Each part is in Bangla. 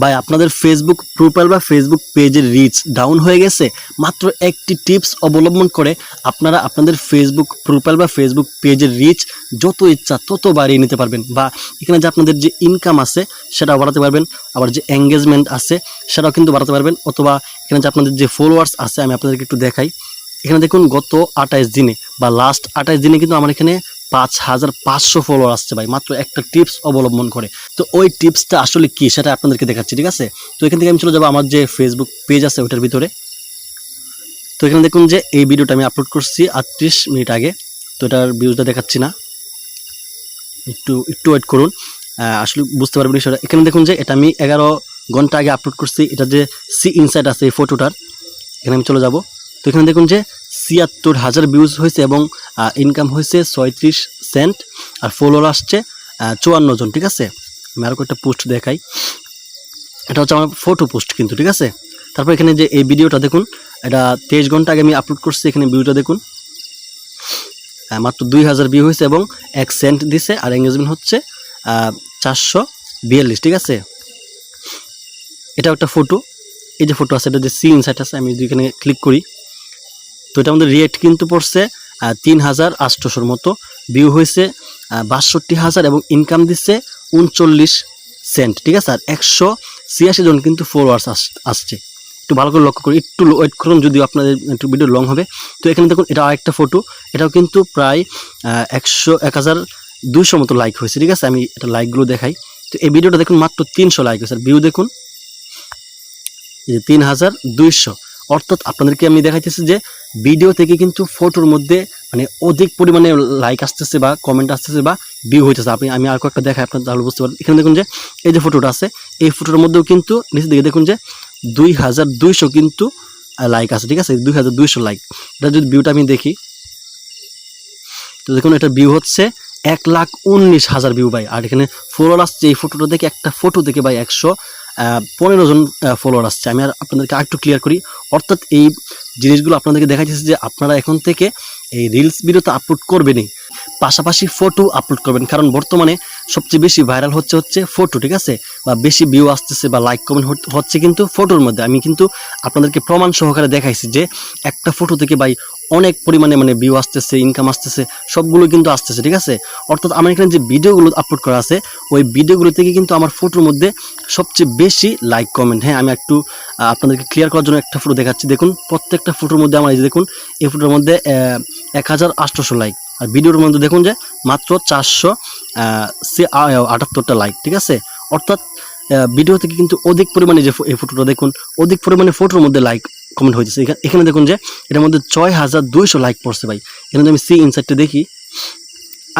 ভাই, আপনাদের ফেসবুক প্রোফাইল বা ফেসবুক পেজের রিচ ডাউন হয়ে গেছে? মাত্র একটি টিপস অবলম্বন করে আপনারা আপনাদের ফেসবুক প্রোফাইল বা ফেসবুক পেজের রিচ যত ইচ্ছা তত বাড়িয়ে নিতে পারবেন। বা এখানে যে আপনাদের যে ইনকাম আছে, সেটাও বাড়াতে পারবেন। আবার যে এঙ্গেজমেন্ট আছে, সেটাও কিন্তু বাড়াতে পারবেন। অথবা এখানে যে আপনাদের যে ফলোয়ার্স আছে, আমি আপনাদেরকে একটু দেখাই। এখানে দেখুন, গত আঠাইশ দিনে বা লাস্ট আঠাইশ দিনে কিন্তু আমার এখানে পাঁচ হাজার পাঁচশো ফলোয়ার আসছে ভাই, মাত্র একটা টিপস অবলম্বন করে। তো ওই টিপসটা আসলে কি, সেটা আপনাদেরকে দেখাচ্ছি, ঠিক আছে? তো এখান থেকে আমি চলে যাব, আমার যে ফেসবুক পেজ আছে ওটার ভিতরে। তো এখানে দেখুন যে, এই ভিডিওটা আমি আপলোড করছি আটত্রিশ মিনিট আগে। তো এটার ভিউজটা দেখাচ্ছি না। একটু একটু ওয়েট করুন। আসলে বুঝতে পারবেন সেটা এখানে দেখুন যে, এটা আমি এগারো ঘণ্টা আগে আপলোড করছি। এটা যে সি ইনসাইট আছে, এই ফটোটার এখানে আমি চলে যাব। তো এখানে দেখুন যে ছিয়াত্তর হাজার ভিউজ হয়েছে এবং ইনকাম হয়েছে ছয়ত্রিশ সেন্ট আর ফলোয়ার আসছে চুয়ান্ন জন, ঠিক আছে? আমি আরও কয়েকটা পোস্ট দেখাই। এটা হচ্ছে আমার ফটো পোস্ট কিন্তু, ঠিক আছে? তারপর এখানে যে এই ভিডিওটা দেখুন, এটা তেইশ ঘণ্টা আগে আমি আপলোড করছি, এখানে ভিউটা দেখুন। মাত্র দুই হাজার ভিউ হয়েছে এবং এক সেন্ট দিছে আর এঙ্গেজমেন্ট হচ্ছে চারশো বিয়াল্লিশ, ঠিক আছে? এটা একটা ফটো এই যে ফটো আছে, এটা যে সি ইনসাইট আছে, আমি যদি এখানে ক্লিক করি। তো এটা আমাদের রেট কিন্তু পড়ছে তিন হাজার আটশোশোর মতো। ভিউ হয়েছে বাষট্টি হাজার এবং ইনকাম দিচ্ছে উনচল্লিশ সেন্ট ঠিক আছে? আর একশো ছিয়াশি জন কিন্তু ফলোয়ার্স আসছে। একটু ভালো করে লক্ষ্য করি একটু ওয়েট করুন যদিও আপনাদের একটু ভিডিও লং হবে। তো এখানে দেখুন, এটা আরেকটা ফটো এটাও কিন্তু প্রায় একশো, এক হাজার দুইশো মতো লাইক হয়েছে, ঠিক আছে? আমি এটা লাইকগুলো দেখাই। তো এই ভিডিওটা দেখুন, মাত্র তিনশো লাইক হয়েছে। আর ভিউ দেখুন তিন হাজার দুইশো। অর্থাৎ আপনাদেরকে আমি দেখাইতেছি যে ভিডিও থেকে কিন্তু ফটোর মধ্যে মানে অধিক পরিমাণে লাইক আসতেছে বা কমেন্ট আসতেছে বা ভিউ হইতেছে। আপনি আমি আর কয়েকটা দেখাই, আপনার তাহলে বুঝতে পারেন এখানে দেখুন যে এই যে ফটোটা আছে, এই ফটোর মধ্যেও কিন্তু নিচের দিকে দেখুন যে দুই হাজার দুইশো কিন্তু লাইক আছে, ঠিক আছে? দুই হাজার দুইশো লাইক এটা যদি ভিউটা আমি দেখি, তো দেখুন এটা ভিউ হচ্ছে এক লাখ উনিশ হাজার ভিউ ভাই। আর এখানে ফলোয়ার আসছে এই ফটোটা দেখে, একটা ফটো দেখে ভাই একশো পনেরো জন ফলোয়ার আসছে। আমি আর আপনাদেরকে আরেকটু ক্লিয়ার করি। অর্থাৎ এই জিনিসগুলো আপনাদেরকে দেখাইতেছে যে আপনারা এখন থেকে এই রিলস ভিডিওতে আপলোড করবেনই। পাশাপাশি ফটো আপলোড করবেন। কারণ বর্তমানে সবচেয়ে বেশি ভাইরাল হচ্ছে হচ্ছে ফটো ঠিক আছে? বা বেশি ভিউ আসতেছে বা লাইক কমেন্ট হচ্ছে কিন্তু ফটোর মধ্যে। আমি কিন্তু আপনাদেরকে প্রমাণ সহকারে দেখাইছি যে একটা ফটো থেকে ভাই অনেক পরিমাণে মানে ভিউ আসতেছে ইনকাম আসতেছে, সবগুলো কিন্তু আসতেছে, ঠিক আছে? অর্থাৎ আমার এখানে যে ভিডিওগুলো আপলোড করা আছে, ওই ভিডিওগুলো থেকে কিন্তু আমার ফটোর মধ্যে সবচেয়ে বেশি লাইক কমেন্ট হ্যাঁ আমি একটু আপনাদেরকে ক্লিয়ার করার জন্য একটা ফটো দেখাচ্ছি। দেখুন, প্রত্যেকটা ফটোর মধ্যে আমার এই দেখুন, এই ফটোর মধ্যে এক হাজার লাইক আর ভিডিওর মধ্যে দেখুন যে, মাত্র চারশো সে আটাত্তরটা লাইক ঠিক আছে? অর্থাৎ ভিডিও থেকে কিন্তু অধিক পরিমাণে যে এই ফটোটা দেখুন, অধিক পরিমাণে ফটোর মধ্যে লাইক কমেন্ট হয়েছে এখানে দেখুন যে এটার মধ্যে ছয় হাজার দুইশো লাইক পড়ছে ভাই। এখানে আমি সি ইনসাইটটা দেখি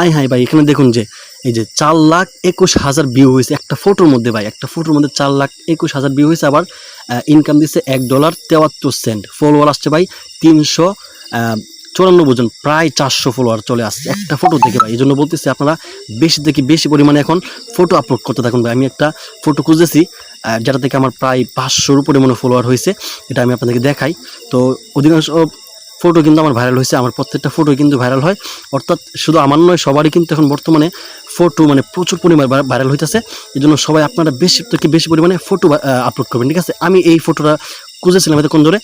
আই হাই ভাই, এখানে দেখুন যে, এই যে চার লাখ একুশ হাজার ভিউ হয়েছে। একটা ফটোর মধ্যে ভাই, একটা ফটোর মধ্যে চার লাখ একুশ হাজার ভিউ হয়েছে আবার ইনকাম দিচ্ছে এক ডলার তেয়াত্তর সেন্ট ফলোয়ার আসছে ভাই তিনশো চুরানব্বই জন, প্রায় চারশো ফলোয়ার চলে আসছে। একটা ফটো থেকে ভাই, এই জন্য বলতেছি আপনারা বেশি থেকে বেশি পরিমাণে এখন ফটো আপলোড করতে থাকুন ভাই। আমি একটা ফটো খুঁজেছি যেটা থেকে আমার প্রায় পাঁচশোর উপরে মনে ফলোয়ার হয়েছে, এটা আমি আপনাদেরকে দেখাই। তো অধিকাংশ ফটো কিন্তু আমার ভাইরাল হয়েছে, আমার প্রত্যেকটা ফটো কিন্তু ভাইরাল হয়। অর্থাৎ শুধু আমার নয়, সবারই কিন্তু এখন বর্তমানে ফটো মানে প্রচুর পরিমাণে ভাইরাল হইতেছে। এই জন্য সবাই আপনারা বেশি, থেকে বেশি পরিমাণে ফটো আপলোড করবেন, ঠিক আছে? আমি এই ফটোটা খুঁজেছিলাম এতক্ষণ ধরে।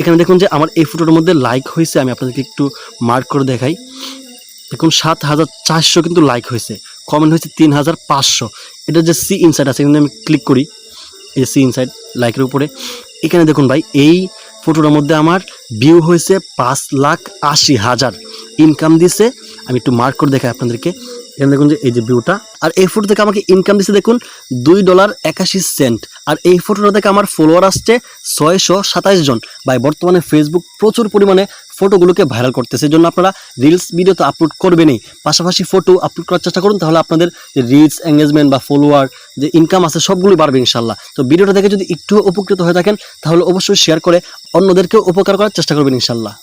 এখানে দেখুন যে আমার এই ফটোটার মধ্যে লাইক হয়েছে, আমি আপনাদেরকে একটু মার্ক করে দেখাই। দেখুন, সাত হাজার চারশো কিন্তু লাইক হয়েছে। কমেন্ট হয়েছে তিন হাজার পাঁচশো। এটা যে সি ইনসাইড আছে কিন্তু আমি ক্লিক করি। এই সি ইনসাইড লাইকের উপরে। এখানে দেখুন ভাই, এই ফটোটার মধ্যে আমার ভিউ হয়েছে পাঁচ লাখ আশি হাজার। ইনকাম দিছে। আমি একটু মার্ক করে দেখাই আপনাদেরকে। এখানে দেখুন যে এই যে ভিউটা। আর এই ফটো থেকে আমাকে ইনকাম দিচ্ছে দেখুন দুই ডলার একাশি সেন্ট আর এই ফটোটা থেকে আমার ফলোয়ার আসছে ছয়শো সাতাইশ জন। ভাই, বর্তমানে ফেসবুক প্রচুর পরিমাণে ফটোগুলোকে ভাইরাল করতেছে। জন্য আপনারা রিলস ভিডিও তো আপলোড করবেনই। পাশাপাশি ফটো আপলোড করার চেষ্টা করুন, তাহলে আপনাদের যে রিচ এঙ্গেজমেন্ট বা ফলোয়ার যে ইনকাম আছে সবগুলোই বাড়বে ইনশাল্লাহ তো ভিডিওটা দেখে যদি একটু উপকৃত হয়ে থাকেন, তাহলে অবশ্যই শেয়ার করে অন্যদেরকেও উপকার করার চেষ্টা করবেন ইনশাল্লাহ